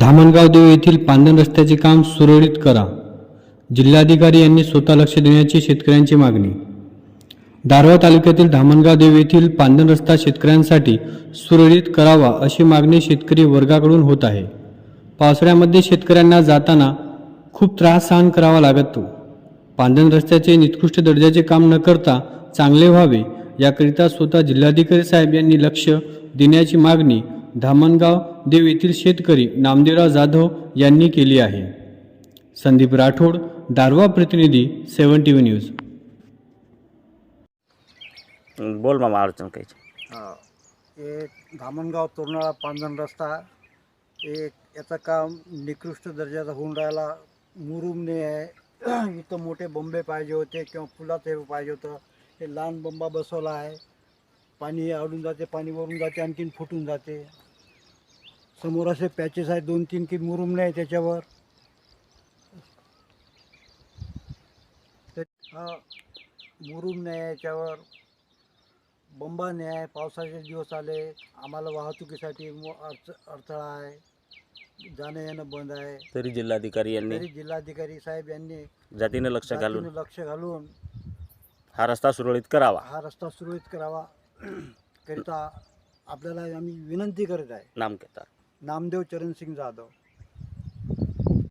धामणगाव देव येथील पांदन रस्त्याचे काम सुरळीत करा. जिल्हाधिकारी यांनी स्वतः लक्ष देण्याची शेतकऱ्यांची मागणी. दारवा तालुक्यातील धामणगाव देव येथील पांदन रस्ता शेतकऱ्यांसाठी सुरळीत करावा अशी मागणी शेतकरी वर्गाकडून होत आहे. पावसाळ्यामध्ये शेतकऱ्यांना जाताना खूप त्रास सहन करावा लागतो. पांदन रस्त्याचे निकृष्ट दर्जाचे काम न करता चांगले व्हावे याकरिता स्वतः जिल्हाधिकारी साहेब यांनी लक्ष देण्याची मागणी धामणगाव देव येथील शेतकरी नामदेवराव जाधव यांनी केली आहे. संदीप राठोड दारवा प्रतिनिधी सेवन टी व्ही न्यूज. बोल मामा अडचण काही हा. हे धामणगाव तोरणाळा पांजण रस्ता एक याचं काम निकृष्ट दर्जाचा होऊन राहिला. मुरुमने आहे इथं मोठे बंबे पाहिजे होते किंवा पुलाचे पाहिजे होतं. हे लहान बंबा बसवला आहे. पाणी अडून जाते पाणी वरून जाते आणखीन फुटून जाते. समोर असे पॅचेस आहेत दोन तीन की मुरुमने आहे त्याच्यावर. ते- हा मुरुमने आहे याच्यावर. बंबा नाही आहे पावसाचे दिवस आले आम्हाला वाहतुकीसाठी मो- अडच अडथळा आहे जाणं येणं बंद आहे. तरी जिल्हाधिकारी यांनी तरी जिल्हाधिकारी साहेब यांनी जातीने लक्ष घालून जातीनं लक्ष घालून हा रस्ता सुरळीत करावा. हा रस्ता सुरळीत करावा. करिता आपल्याला आम्ही विनंती करत आहे. नाम नामदेव चरणसिंग जाधव.